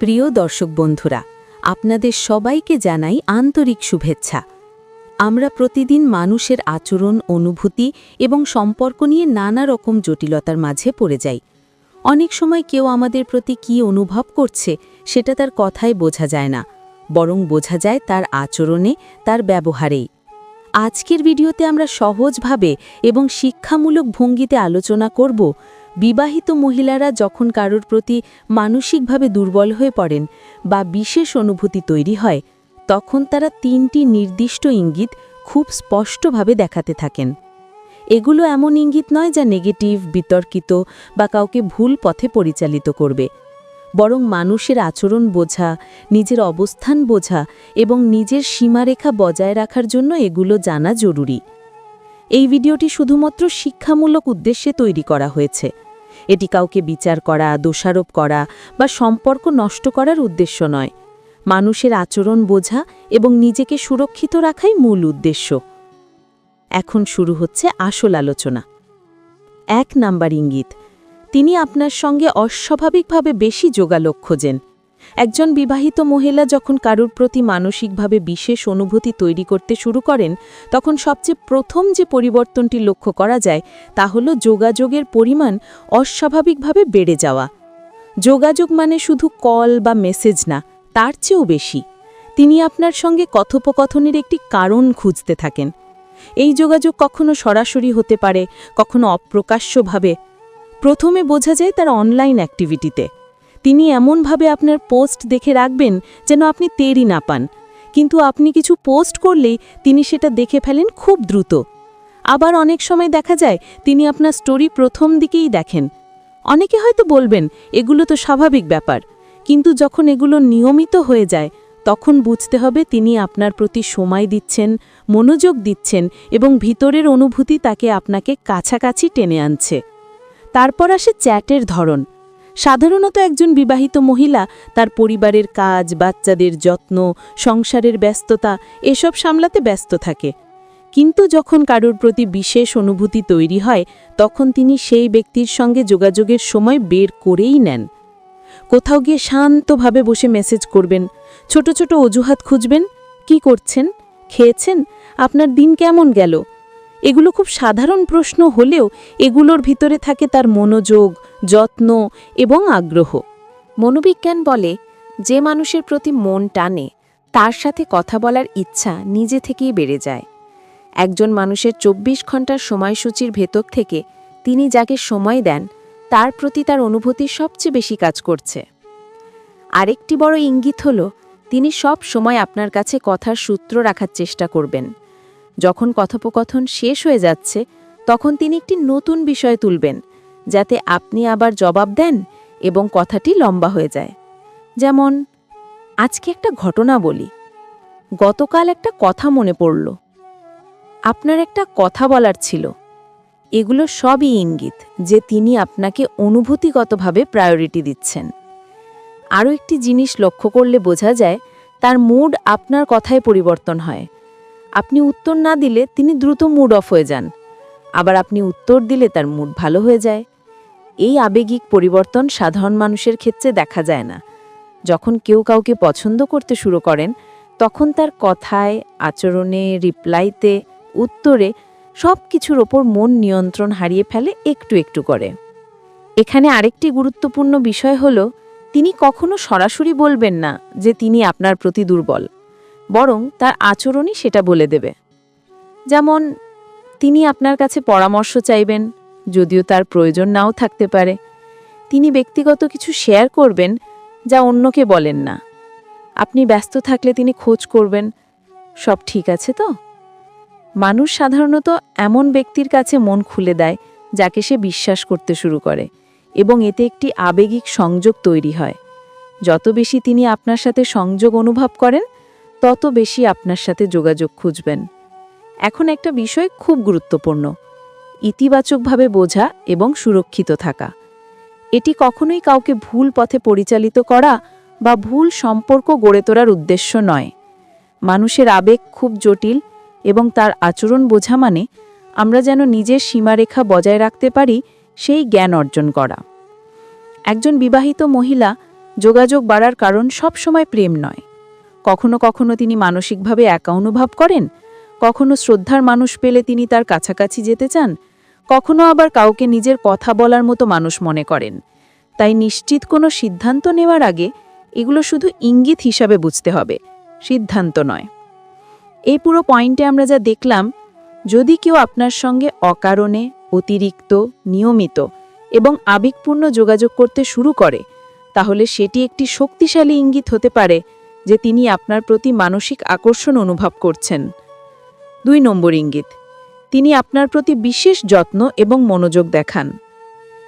প্রিয় দর্শক বন্ধুরা, আপনাদের সবাইকে জানাই আন্তরিক শুভেচ্ছা। আমরা প্রতিদিন মানুষের আচরণ, অনুভূতি এবং সম্পর্ক নিয়ে নানা রকম জটিলতার মাঝে পড়ে যাই। অনেক সময় কেউ আমাদের প্রতি কী অনুভব করছে, সেটা তার কথায় বোঝা যায় না, বরং বোঝা যায় তার আচরণে, তার ব্যবহারেই। আজকের ভিডিওতে আমরা সহজভাবে এবং শিক্ষামূলক ভঙ্গিতে আলোচনা করব বিবাহিত মহিলারা যখন কারোর প্রতি মানসিকভাবে দুর্বল হয়ে পড়েন বা বিশেষ অনুভূতি তৈরি হয়, তখন তারা তিনটি নির্দিষ্ট ইঙ্গিত খুব স্পষ্টভাবে দেখাতে থাকেন। এগুলো এমন ইঙ্গিত নয় যা নেগেটিভ, বিতর্কিত বা কাউকে ভুল পথে পরিচালিত করবে। বরং মানুষের আচরণ বোঝা, নিজের অবস্থান বোঝা এবং নিজের সীমারেখা বজায় রাখার জন্য এগুলো জানা জরুরি। এই ভিডিওটি শুধুমাত্র শিক্ষামূলক উদ্দেশ্যে তৈরি করা হয়েছে। এটি কাউকে বিচার করা, দোষারোপ করা বা সম্পর্ক নষ্ট করার উদ্দেশ্য নয়। মানুষের আচরণ বোঝা এবং নিজেকে সুরক্ষিত রাখাই মূল উদ্দেশ্য। এখন শুরু হচ্ছে আসল আলোচনা। এক নাম্বার ইঙ্গিত, তিনি আপনার সঙ্গে অস্বাভাবিকভাবে বেশি যোগালোক খোঁজেন। একজন বিবাহিত মহিলা যখন কারুর প্রতি মানসিকভাবে বিশেষ অনুভূতি তৈরি করতে শুরু করেন, তখন সবচেয়ে প্রথম যে পরিবর্তনটি লক্ষ্য করা যায়, তা হল যোগাযোগের পরিমাণ অস্বাভাবিকভাবে বেড়ে যাওয়া। যোগাযোগ মানে শুধু কল বা মেসেজ না, তার চেয়েও বেশি। তিনি আপনার সঙ্গে কথোপকথনের একটি কারণ খুঁজতে থাকেন। এই যোগাযোগ কখনো সরাসরি হতে পারে, কখনো অপ্রকাশ্যভাবে। প্রথমে বোঝা যায় তার অনলাইন অ্যাক্টিভিটিতে। তিনি এমনভাবে আপনার পোস্ট দেখে রাখবেন যেন আপনি তেরই না পান। কিন্তু আপনি কিছু পোস্ট করলেই তিনি সেটা দেখে ফেলেন খুব দ্রুত। আবার অনেক সময় দেখা যায় তিনি আপনার স্টোরি প্রথম দিকেই দেখেন। অনেকে হয়তো বলবেন, এগুলো তো স্বাভাবিক ব্যাপার। কিন্তু যখন এগুলো নিয়মিত হয়ে যায়, তখন বুঝতে হবে তিনি আপনার প্রতি সময় দিচ্ছেন, মনোযোগ দিচ্ছেন এবং ভিতরের অনুভূতি তাকে আপনাকে কাছাকাছি টেনে আনছে। তারপর আসে চ্যাটের ধরন। সাধারণত একজন বিবাহিত মহিলা, তার পরিবারের কাজ, বাচ্চাদের যত্ন, সংসারের ব্যস্ততা, এসব সামলাতে ব্যস্ত থাকে। কিন্তু যখন কারোর প্রতি বিশেষ অনুভূতি তৈরি হয়, তখন তিনি সেই ব্যক্তির সঙ্গে যোগাযোগের সময় বের করেই নেন। কোথাও গিয়ে শান্তভাবে বসে মেসেজ করবেন, ছোট ছোট অজুহাত খুঁজবেন, কি করছেন? খেয়েছেন? আপনার দিন কেমন গেল? এগুলো খুব সাধারণ প্রশ্ন হলেও এগুলোর ভিতরে থাকে তার মনোযোগ, যত্ন এবং আগ্রহ। মনোবিজ্ঞান বলে, যে মানুষের প্রতি মন টানে, তার সাথে কথা বলার ইচ্ছা নিজে থেকেই বেড়ে যায়। একজন মানুষের ২৪ ঘণ্টার সময়সূচির ভেতর থেকে তিনি যাকে সময় দেন, তার প্রতি তার অনুভূতি সবচেয়ে বেশি কাজ করছে। আরেকটি বড় ইঙ্গিত হল, তিনি সব সময় আপনার কাছে কথার সূত্র রাখার চেষ্টা করবেন। যখন কথোপকথন শেষ হয়ে যাচ্ছে, তখন তিনি একটি নতুন বিষয় তুলবেন, যাতে আপনি আবার জবাব দেন এবং কথাটি লম্বা হয়ে যায়। যেমন, আজকে একটা ঘটনা বলি। গতকাল একটা কথা মনে পড়ল। আপনার একটা কথা বলার ছিল। এগুলো সবই ইঙ্গিত যে তিনি আপনাকে অনুভূতিগতভাবে প্রায়োরিটি দিচ্ছেন। আরও একটি জিনিস লক্ষ্য করলে বোঝা যায়, তার মুড আপনার কথায় পরিবর্তন হয়। আপনি উত্তর না দিলে তিনি দ্রুত মুড অফ হয়ে যান। আবার আপনি উত্তর দিলে তার মুড ভালো হয়ে যায়। এই আবেগিক পরিবর্তন সাধারণ মানুষের ক্ষেত্রে দেখা যায় না। যখন কেউ কাউকে পছন্দ করতে শুরু করেন, তখন তার কথায়, আচরণে রিপ্লাইতে উত্তরে সব কিছুর ওপর মন নিয়ন্ত্রণ হারিয়ে ফেলে একটু একটু করে। এখানে আরেকটি গুরুত্বপূর্ণ বিষয় হল, তিনি কখনো সরাসরি বলবেন না যে তিনি আপনার প্রতি দুর্বল। বরং তার আচরণই সেটা বলে দেবে। যেমন, তিনি আপনার কাছে পরামর্শ চাইবেন, যদিও তার প্রয়োজন নাও থাকতে পারে। তিনি ব্যক্তিগত কিছু শেয়ার করবেন, যা অন্যকে বলেন না। আপনি ব্যস্ত থাকলে তিনি খোঁজ করবেন। সব ঠিক আছে তো? মানুষ সাধারণত এমন ব্যক্তির কাছে মন খুলে দেয়, যাকে সে বিশ্বাস করতে শুরু করে, এবং এতে একটি আবেগিক সংযোগ তৈরি হয়। যত বেশি তিনি আপনার সাথে সংযোগ অনুভব করেন তত বেশি আপনার সাথে যোগাযোগ খুঁজবেন। এখন একটা বিষয় খুব গুরুত্বপূর্ণ, ইতিবাচকভাবে বোঝা এবং সুরক্ষিত থাকা। এটি কখনোই কাউকে ভুল পথে পরিচালিত করা বা ভুল সম্পর্ক গড়ে তোলার উদ্দেশ্য নয়। মানুষের আবেগ খুব জটিল এবং তার আচরণ বোঝা মানে আমরা যেন নিজের সীমারেখা বজায় রাখতে পারি সেই জ্ঞান অর্জন করা। একজন বিবাহিত মহিলা যোগাযোগ বাড়ার কারণ সবসময় প্রেম নয়। কখনো কখনো তিনি মানসিকভাবে একা অনুভব করেন, কখনো শ্রদ্ধার মানুষ পেলে তিনি তার কাছাকাছি যেতে চান, কখনো আবার কাউকে নিজের কথা বলার মতো মানুষ মনে করেন। তাই নিশ্চিত কোনো সিদ্ধান্ত নেওয়ার আগে এগুলো শুধু ইঙ্গিত হিসাবে বুঝতে হবে, সিদ্ধান্ত নয়। এই পুরো পয়েন্টে আমরা যা দেখলাম, যদি কেউ আপনার সঙ্গে অকারণে, অতিরিক্ত, নিয়মিত এবং আবেগপূর্ণ যোগাযোগ করতে শুরু করে, তাহলে সেটি একটি শক্তিশালী ইঙ্গিত হতে পারে যে তিনি আপনার প্রতি মানসিক আকর্ষণ অনুভব করছেন। দুই নম্বর ইঙ্গিত, তিনি আপনার প্রতি বিশেষ যত্ন এবং মনোযোগ দেখান।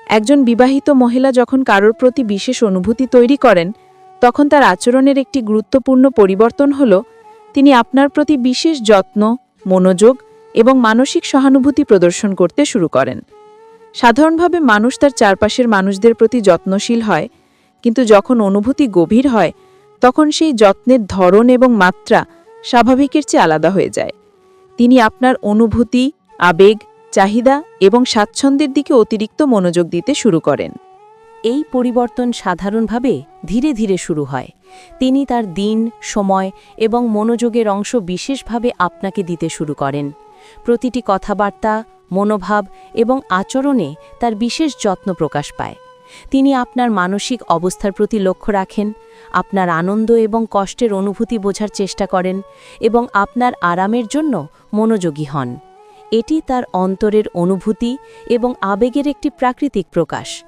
একজন বিবাহিত মহিলা যখন কারোর প্রতি বিশেষ অনুভূতি তৈরি করেন, তখন তার আচরণের একটি গুরুত্বপূর্ণ পরিবর্তন হল, তিনি আপনার প্রতি বিশেষ যত্ন, মনোযোগ এবং মানসিক সহানুভূতি প্রদর্শন করতে শুরু করেন। সাধারণভাবে মানুষ তার চারপাশের মানুষদের প্রতি যত্নশীল হয়, কিন্তু যখন অনুভূতি গভীর হয় তখন সেই যত্নের ধরন এবং মাত্রা স্বাভাবিকের চেয়ে আলাদা হয়ে যায়। তিনি আপনার অনুভূতি, আবেগ, চাহিদা এবং স্বাচ্ছন্দ্যের দিকে অতিরিক্ত মনোযোগ দিতে শুরু করেন। এই পরিবর্তন সাধারণভাবে ধীরে ধীরে শুরু হয়। তিনি তার দিন, সময় এবং মনোযোগের অংশ বিশেষভাবে আপনাকে দিতে শুরু করেন। প্রতিটি কথাবার্তা, মনোভাব এবং আচরণে তার বিশেষ যত্ন প্রকাশ পায়। তিনি আপনার মানসিক অবস্থার প্রতি লক্ষ্য রাখেন, আপনার আনন্দ এবং কষ্টের অনুভূতি বোঝার চেষ্টা করেন এবং আপনার আরামের জন্য মনোযোগী হন। এটি তার অন্তরের অনুভূতি এবং আবেগের একটি প্রাকৃতিক প্রকাশ।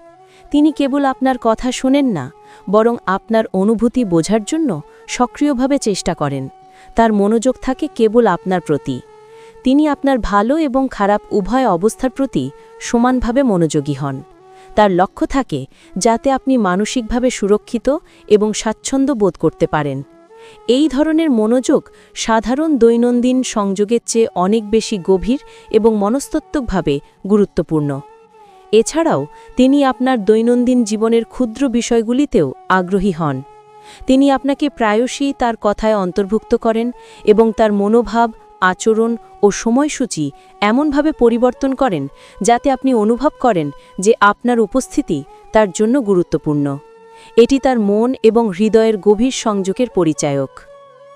তিনি কেবল আপনার কথা শোনেন না, বরং আপনার অনুভূতি বোঝার জন্য সক্রিয়ভাবে চেষ্টা করেন। তার মনোযোগ থাকে কেবল আপনার প্রতি। তিনি আপনার ভালো এবং খারাপ উভয় অবস্থার প্রতি সমানভাবে মনোযোগী হন। তার লক্ষ্য থাকে যাতে আপনি মানসিকভাবে সুরক্ষিত এবং স্বাচ্ছন্দ্য বোধ করতে পারেন। এই ধরনের মনোযোগ সাধারণ দৈনন্দিন সংযোগের চেয়ে অনেক বেশি গভীর এবং মনস্তত্ত্বকভাবে গুরুত্বপূর্ণ। এছাড়াও, তিনি আপনার দৈনন্দিন জীবনের ক্ষুদ্র বিষয়গুলিতেও আগ্রহী হন। তিনি আপনাকে প্রায়শই তার কথায় অন্তর্ভুক্ত করেন এবং তার মনোভাব আচরণ ও সময়সূচি এমনভাবে পরিবর্তন করেন যাতে আপনি অনুভব করেন যে আপনার উপস্থিতি তার জন্য গুরুত্বপূর্ণ। এটি তার মন এবং হৃদয়ের গভীর সংযোগের পরিচায়ক।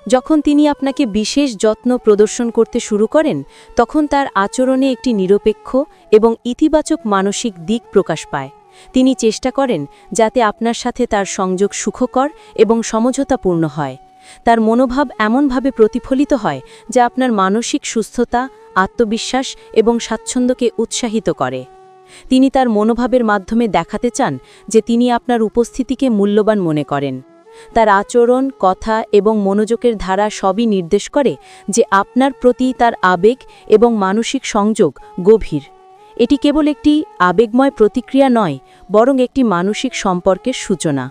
যখন তিনি আপনাকে বিশেষ যত্ন প্রদর্শন করতে শুরু করেন, তখন তার আচরণে একটি নিরপেক্ষ এবং ইতিবাচক মানসিক দিক প্রকাশ পায়। তিনি চেষ্টা করেন যাতে আপনার সাথে তার সংযোগ সুখকর এবং সমঝোতাপূর্ণ হয়। তার মনোভাব এমনভাবে প্রতিফলিত হয় যা আপনার মানসিক সুস্থতা, আত্মবিশ্বাস এবং স্বাচ্ছন্দ্যকে উৎসাহিত করে। তিনি তার মনোভাবের মাধ্যমে দেখাতে চান যে তিনি আপনার উপস্থিতিকে মূল্যবান মনে করেন। তার আচরণ, কথা এবং মনোযোগের ধারা সবই নির্দেশ করে যে আপনার প্রতি তার আবেগ এবং মানসিক সংযোগ গভীর। এটি কেবল একটি আবেগময় প্রতিক্রিয়া নয়, বরং একটি মানসিক সম্পর্কের সূচনা।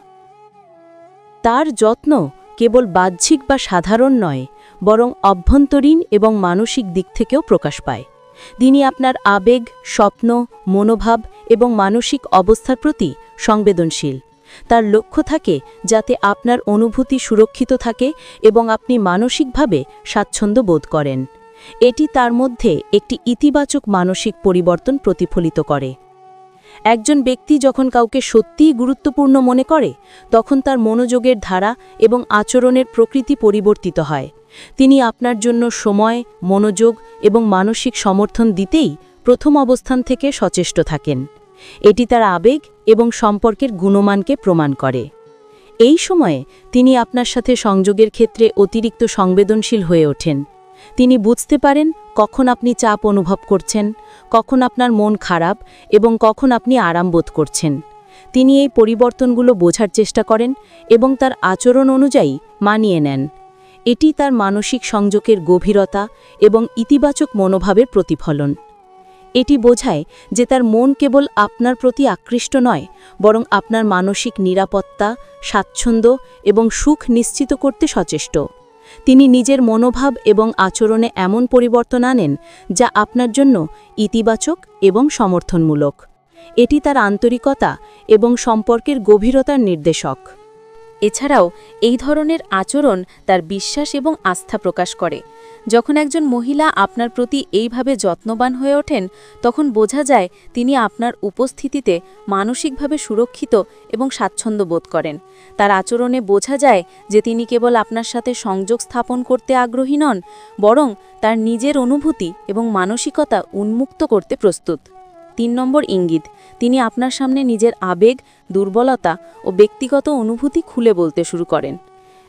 তার যত্ন কেবল বাহ্যিক বা সাধারণ নয়, বরং অভ্যন্তরীণ এবং মানসিক দিক থেকেও প্রকাশ পায়। তিনি আপনার আবেগ, স্বপ্ন, মনোভাব এবং মানসিক অবস্থার প্রতি সংবেদনশীল। তার লক্ষ্য থাকে যাতে আপনার অনুভূতি সুরক্ষিত থাকে এবং আপনি মানসিকভাবে স্বাচ্ছন্দ্য বোধ করেন। এটি তার মধ্যে একটি ইতিবাচক মানসিক পরিবর্তন প্রতিফলিত করে। একজন ব্যক্তি যখন কাউকে সত্যিই গুরুত্বপূর্ণ মনে করে, তখন তার মনোযোগের ধারা এবং আচরণের প্রকৃতি পরিবর্তিত হয়। তিনি আপনার জন্য সময়, মনোযোগ এবং মানসিক সমর্থন দিতেই প্রথম অবস্থান থেকে সচেষ্ট থাকেন। এটি তার আবেগ এবং সম্পর্কের গুণমানকে প্রমাণ করে। এই সময়ে তিনি আপনার সাথে সংযোগের ক্ষেত্রে অতিরিক্ত সংবেদনশীল হয়ে ওঠেন। তিনি বুঝতে পারেন কখন আপনি চাপ অনুভব করছেন কখন আপনার মন খারাপ এবং কখন আপনি আরাম বোধ করছেন। তিনি এই পরিবর্তনগুলো বোঝার চেষ্টা করেন এবং তার আচরণ অনুযায়ী মানিয়ে নেন। এটি তার মানসিক সংযোগের গভীরতা এবং ইতিবাচক মনোভাবের প্রতিফলন। এটি বোঝায় যে তার মন কেবল আপনার প্রতি আকৃষ্ট নয়, বরং আপনার মানসিক নিরাপত্তা, স্বাচ্ছন্দ্য এবং সুখ নিশ্চিত করতে সচেষ্ট। তিনি নিজের মনোভাব এবং আচরণে এমন পরিবর্তন আনেন যা আপনার জন্য ইতিবাচক এবং সমর্থনমূলক। এটি তার আন্তরিকতা এবং সম্পর্কের গভীরতার নির্দেশক। এছাড়াও, এই ধরনের আচরণ তার বিশ্বাস এবং আস্থা প্রকাশ করে। যখন একজন মহিলা আপনার প্রতি এইভাবে যত্নবান হয়ে ওঠেন, তখন বোঝা যায় তিনি আপনার উপস্থিতিতে মানসিকভাবে সুরক্ষিত এবং স্বাচ্ছন্দ্য বোধ করেন। তার আচরণে বোঝা যায় যে তিনি কেবল আপনার সাথে সংযোগ স্থাপন করতে আগ্রহী নন, বরং তার নিজের অনুভূতি এবং মানসিকতা উন্মুক্ত করতে প্রস্তুত। তিন নম্বর ইঙ্গিত, তিনি আপনার সামনে নিজের আবেগ, দুর্বলতা ও ব্যক্তিগত অনুভূতি খুলে বলতে শুরু করেন।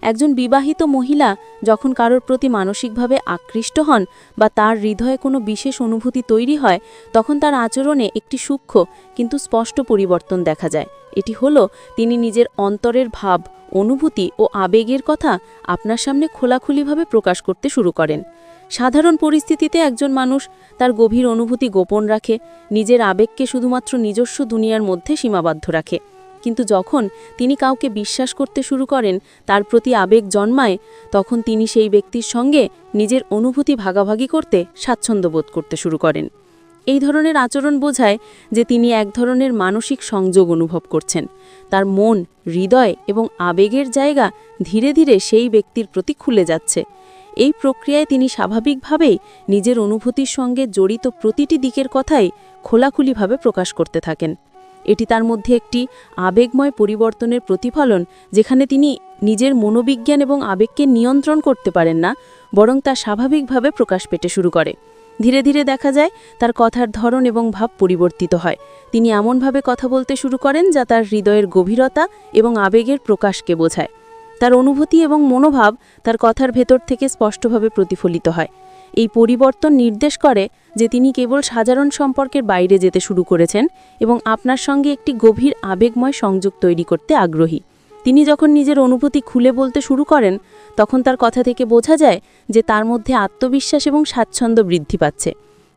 একজন বিবাহিত মহিলা যখন কারোর প্রতি মানসিকভাবে আকৃষ্ট হন বা তার হৃদয়ে কোনো বিশেষ অনুভূতি তৈরি হয়, তখন তার আচরণে একটি সূক্ষ্ম কিন্তু স্পষ্ট পরিবর্তন দেখা যায়। এটি হলো, তিনি নিজের অন্তরের ভাব, অনুভূতি ও আবেগের কথা আপনার সামনে খোলাখুলিভাবে প্রকাশ করতে শুরু করেন। সাধারণ পরিস্থিতিতে একজন মানুষ তার গভীর অনুভূতি গোপন রাখে, নিজের আবেগকে শুধুমাত্র নিজস্ব দুনিয়ার মধ্যে সীমাবদ্ধ রাখে। কিন্তু যখন তিনি কাউকে বিশ্বাস করতে শুরু করেন, তার প্রতি আবেগ জন্মায়, তখন তিনি সেই ব্যক্তির সঙ্গে নিজের অনুভূতি ভাগাভাগি করতে স্বাচ্ছন্দ্য বোধ করতে শুরু করেন। এই ধরনের আচরণ বোঝায় যে তিনি এক ধরনের মানসিক সংযোগ অনুভব করছেন। তার মন, হৃদয় এবং আবেগের জায়গা ধীরে ধীরে সেই ব্যক্তির প্রতি খুলে যাচ্ছে। এই প্রক্রিয়ায় তিনি স্বাভাবিকভাবেই নিজের অনুভূতির সঙ্গে জড়িত প্রতিটি দিকের কথাই খোলাখুলিভাবে প্রকাশ করতে থাকেন। এটি তার মধ্যে একটি আবেগময় পরিবর্তনের প্রতিফলন, যেখানে তিনি নিজের মনোবিজ্ঞান এবং আবেগকে নিয়ন্ত্রণ করতে পারেন না, বরং তা স্বাভাবিকভাবে প্রকাশ পেতে শুরু করে। ধীরে ধীরে দেখা যায়, তার কথার ধরন এবং ভাব পরিবর্তিত হয়। তিনি এমনভাবে কথা বলতে শুরু করেন, যা তার হৃদয়ের গভীরতা এবং আবেগের প্রকাশকে বোঝায়। তার অনুভূতি এবং মনোভাব তার কথার ভেতর থেকে স্পষ্টভাবে প্রতিফলিত হয়। এই পরিবর্তন নির্দেশ করে যে তিনি কেবল সাধারণ সম্পর্কের বাইরে যেতে শুরু করেছেন এবং আপনার সঙ্গে একটি গভীর আবেগময় সংযোগ তৈরি করতে আগ্রহী। তিনি যখন নিজের অনুভূতি খুলে বলতে শুরু করেন, তখন তার কথা থেকে বোঝা যায় যে তার মধ্যে আত্মবিশ্বাস এবং স্বাচ্ছন্দ্য বৃদ্ধি পাচ্ছে।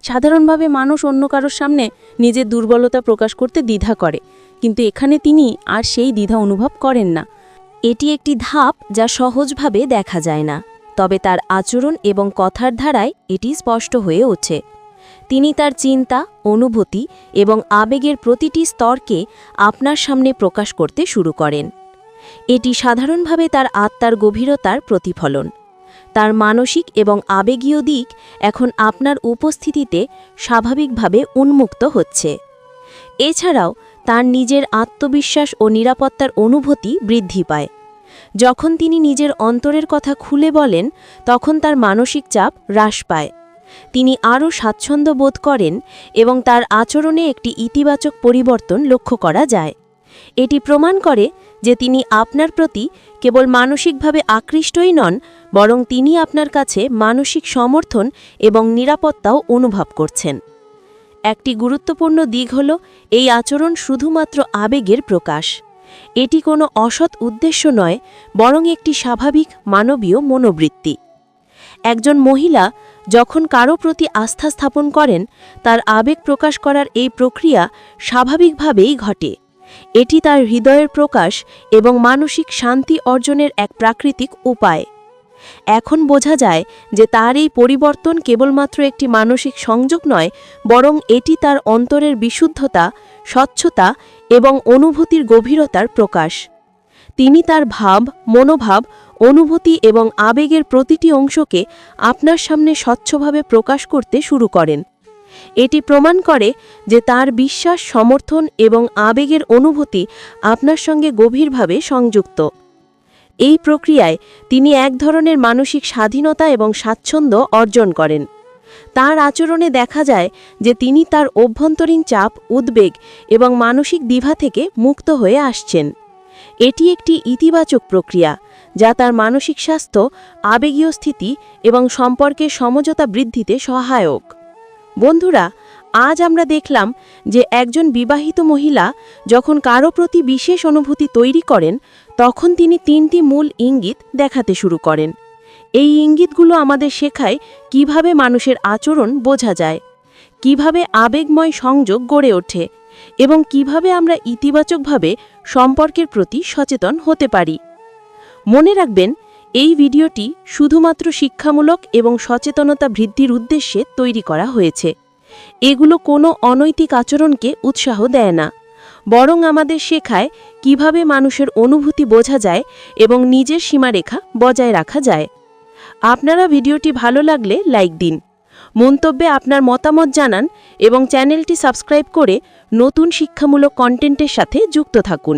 সাধারণভাবে মানুষ অন্য কারোর সামনে নিজের দুর্বলতা প্রকাশ করতে দ্বিধা করে, কিন্তু এখানে তিনি আর সেই দ্বিধা অনুভব করেন না। এটি একটি ধাপ যা সহজভাবে দেখা যায় না। তবে তার আচরণ এবং কথার ধারায় এটি স্পষ্ট হয়ে ওঠে। তিনি তার চিন্তা, অনুভূতি এবং আবেগের প্রতিটি স্তরকে আপনার সামনে প্রকাশ করতে শুরু করেন। এটি সাধারণভাবে তার আত্মার গভীরতার প্রতিফলন। তার মানসিক এবং আবেগীয় দিক এখন আপনার উপস্থিতিতে স্বাভাবিকভাবে উন্মুক্ত হচ্ছে। এছাড়াও তার নিজের আত্মবিশ্বাস ও নিরাপত্তার অনুভূতি বৃদ্ধি পায়। যখন তিনি নিজের অন্তরের কথা খুলে বলেন, তখন তার মানসিক চাপ হ্রাস পায়। তিনি আরও স্বাচ্ছন্দ্য বোধ করেন এবং তার আচরণে একটি ইতিবাচক পরিবর্তন লক্ষ্য করা যায়। এটি প্রমাণ করে যে তিনি আপনার প্রতি কেবল মানসিকভাবে আকৃষ্টই নন, বরং তিনি আপনার কাছে মানসিক সমর্থন এবং নিরাপত্তাও অনুভব করছেন। একটি গুরুত্বপূর্ণ দিক হল, এই আচরণ শুধুমাত্র আবেগের প্রকাশ। এটি কোনো অসৎ উদ্দেশ্য নয়, বরং একটি স্বাভাবিক মানবীয় মনোবৃত্তি। একজন মহিলা যখন কারও প্রতি আস্থা স্থাপন করেন, তার আবেগ প্রকাশ করার এই প্রক্রিয়া স্বাভাবিকভাবেই ঘটে। এটি তার হৃদয়ের প্রকাশ এবং মানসিক শান্তি অর্জনের এক প্রাকৃতিক উপায়। এখন বোঝা যায় যে তার এই পরিবর্তন কেবলমাত্র একটি মানসিক সংযোগ নয়, বরং এটি তার অন্তরের বিশুদ্ধতা, স্বচ্ছতা এবং অনুভূতির গভীরতার প্রকাশ। তিনি তার ভাব, মনোভাব, অনুভূতি এবং আবেগের প্রতিটি অংশকে আপনার সামনে স্বচ্ছভাবে প্রকাশ করতে শুরু করেন। এটি প্রমাণ করে যে তার বিশ্বাস, সমর্থন এবং আবেগের অনুভূতি আপনার সঙ্গে গভীরভাবে সংযুক্ত। এই প্রক্রিয়ায় তিনি এক ধরনের মানসিক স্বাধীনতা এবং স্বাচ্ছন্দ্য অর্জন করেন। তার আচরণে দেখা যায় যে তিনি তার অভ্যন্তরীণ চাপ, উদ্বেগ এবং মানসিক দ্বিধা থেকে মুক্ত হয়ে আসছেন। এটি একটি ইতিবাচক প্রক্রিয়া, যা তার মানসিক স্বাস্থ্য, আবেগীয় স্থিতি এবং সম্পর্কে সমঝোতা বৃদ্ধিতে সহায়ক। বন্ধুরা, আজ আমরা দেখলাম যে একজন বিবাহিত মহিলা যখন কারও প্রতি বিশেষ অনুভূতি তৈরি করেন, তখন তিনি তিনটি মূল ইঙ্গিত দেখাতে শুরু করেন। এই ইঙ্গিতগুলো আমাদের শেখায় কীভাবে মানুষের আচরণ বোঝা যায়, কীভাবে আবেগময় সংযোগ গড়ে ওঠে এবং কীভাবে আমরা ইতিবাচকভাবে সম্পর্কের প্রতি সচেতন হতে পারি। মনে রাখবেন, এই ভিডিওটি শুধুমাত্র শিক্ষামূলক এবং সচেতনতা বৃদ্ধির উদ্দেশ্যে তৈরি করা হয়েছে। এগুলো কোনো অনৈতিক আচরণকে উৎসাহ দেয় না, বরং আমাদের শেখায় কীভাবে মানুষের অনুভূতি বোঝা যায় এবং নিজের সীমারেখা বজায় রাখা যায়। আপনারা ভিডিওটি ভালো লাগলে লাইক দিন। মন্তব্যে আপনার মতামত জানান এবং চ্যানেলটি সাবস্ক্রাইব করে নতুন শিক্ষামূলক কন্টেন্টের সাথে যুক্ত থাকুন।